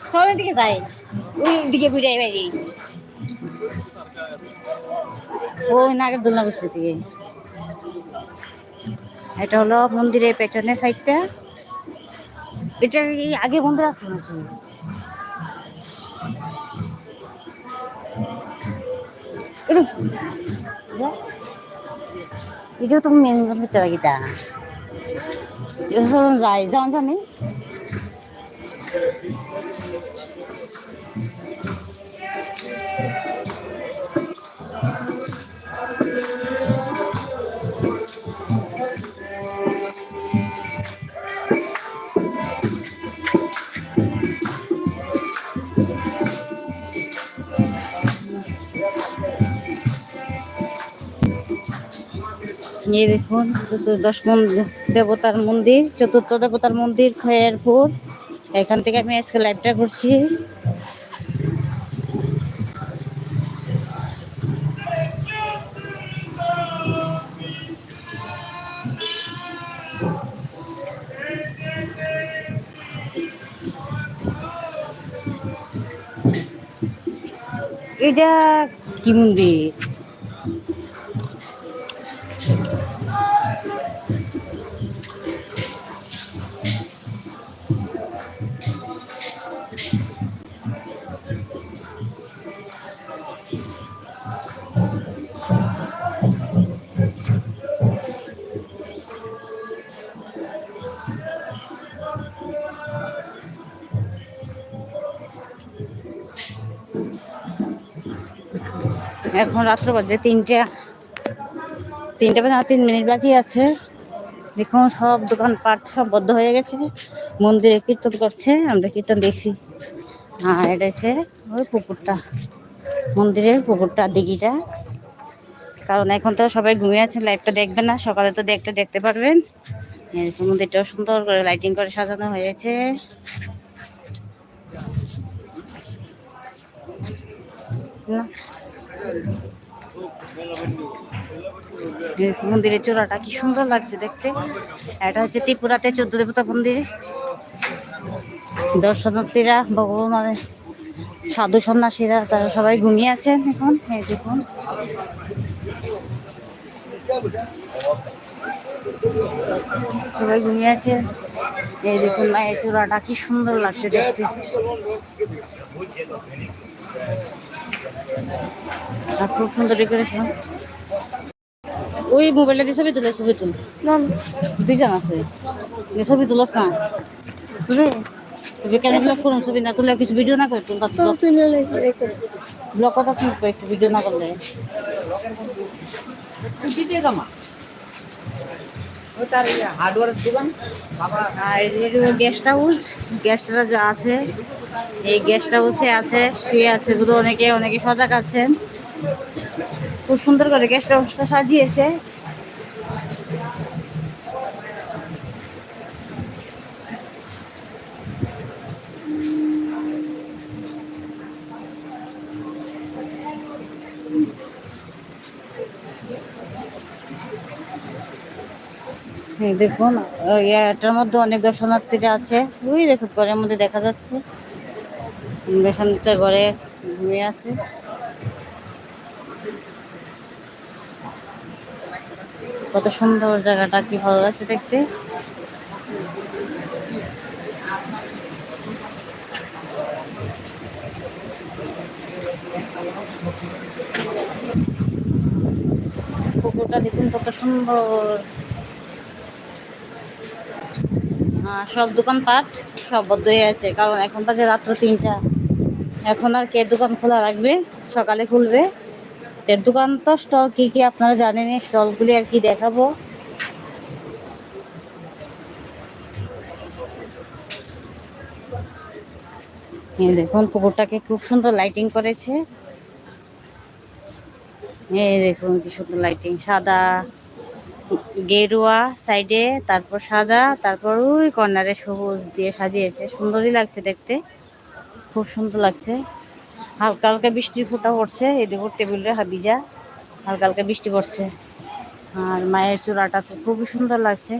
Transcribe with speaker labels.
Speaker 1: সবের দিকে যাই ওই দিকে ঘুরে বাইরে। ওই নাগের দোলনা এটা হলো মন্দিরের পেছনের সাইডটা। এটা আগে মন্দির আছে নাকি? এটা- তো মেন ভিতরে গিতা যাই যাও জানি এই দেখুন, চতুর্দশ দেবতার মন্দির, চতুর্থ দেবতার মন্দির, খয়েরপুর। এখান থেকে আমি আজকে লাইভটা করছি। এটা কি মন্দির? এখন রাত্র বাজে তিনটে। তিনটে বাজে আর তিন মিনিট বাকি আছে। দেখুন, সব দোকানপাট সব বদ্ধ হয়ে গেছে। মন্দিরে কীর্তন করছে, আমরা কীর্তন দেখছি। হ্যাঁ এটা হচ্ছে ওই পুকুরটা, মন্দিরের পুকুরটা, দিঘিটা। কারণ এখন তো সবাই ঘুমিয়ে আছেন লাইভটা দেখবেন না, সকালে তো দেখতে দেখতে পারবেন। মন্দিরটাও সুন্দর করে লাইটিং করে সাজানো হয়েছে। না। মন্দিরের চূড়াটা কি সুন্দর লাগছে দেখতে। এটা হচ্ছে ত্রিপুরাতে চোদ্দ দেবতা মন্দির। দর্শনার্থীরা, ভগবান সাধু সন্ন্যাসীরা, তারা সবাই ঘুমিয়ে আছেন এখন। দেখুন। সবাই ঘুমিয়ে আছে। এই দেখুন মায়ের চূড়াটা কি সুন্দর লাগছে দেখতে। আর খুব সুন্দর ডেকোরেশন ওই মোবাইলটা দিয়ে ছবি তুলে ছবি তুল। দুইজন আছে। ছবি তুলস না। তুলে তুই কেন করুন ছবি না তুলে কিছু ভিডিও না করে তুল ব্লগ কথা তুলবো একটু ভিডিও না করলে?
Speaker 2: দোকান।
Speaker 1: গেস্ট হাউস গেস্টরা যা আছে এই গেস্ট হাউসে আছে শুয়ে আছে শুধু অনেকে অনেকে সজাগ আছেন। খুব সুন্দর করে গেস্ট হাউসটা সাজিয়েছে। দেখুন এটার মধ্যে অনেক দর্শনার্থীরা আছে। ওই দেখুন, ঘরের মধ্যে দেখা যাচ্ছে। দর্শনার্থীর ঘরে ঘুমিয়ে আছে। কত সুন্দর জায়গাটা, কি ভালো লাগছে দেখতে। পুকুরটা দেখুন, কত সুন্দর। সব দোকানপাট সব বদ্ধ হয়ে আছে। কারণ এখন বাজে রাত্র তিনটা। এখন আর কে দোকান খোলা রাখবে? সকালে খুলবে। তো দোকান তো স্টল কি কি আপনারা জানেন? স্টলগুলি আর কি দেখাবো? দেখুন, পুকুরটাকে খুব সুন্দর লাইটিং করেছে। এই দেখুন, কি সুন্দর লাইটিং সাদা। গেরুয়া সাইডে, তারপর সাদা, তারপর ওই কর্নারে সবুজ দিয়ে সাজিয়েছে। সুন্দরই লাগছে দেখতে। খুব সুন্দর লাগছে। হালকা হালকা বৃষ্টি ফোঁটা পড়ছে। এদিকে টেবিলে হাবিজা হালকা হালকা বৃষ্টি পড়ছে। আর মায়ের চূড়াটা তো খুবই সুন্দর লাগছে।